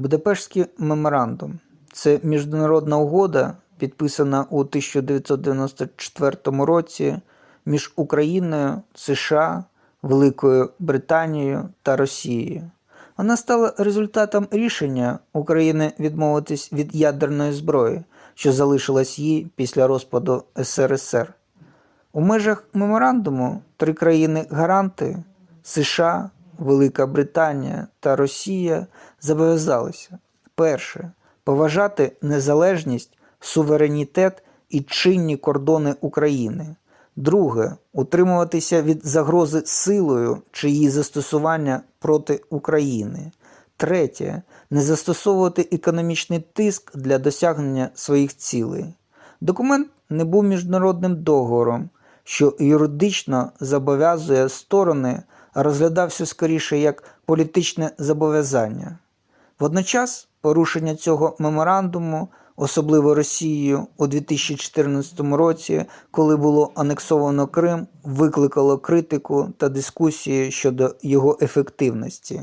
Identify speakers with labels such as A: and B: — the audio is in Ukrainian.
A: Будапештський меморандум це міжнародна угода, підписана у 1994 році між Україною, США, Великою Британією та Росією. Вона стала результатом рішення України відмовитись від ядерної зброї, що залишилась їй після розпаду СРСР. У межах меморандуму три країни-гаранти США, Велика Британія та Росія зобов'язалися перше поважати незалежність, суверенітет і чинні кордони України. Друге утримуватися від загрози силою чи її застосування проти України. Третє не застосовувати економічний тиск для досягнення своїх цілей. Документ не був міжнародним договором, що юридично зобов'язує сторони, розглядався скоріше як політичне зобов'язання. Водночас порушення цього меморандуму, особливо Росією у 2014 році, коли було анексовано Крим, викликало критику та дискусії щодо його ефективності.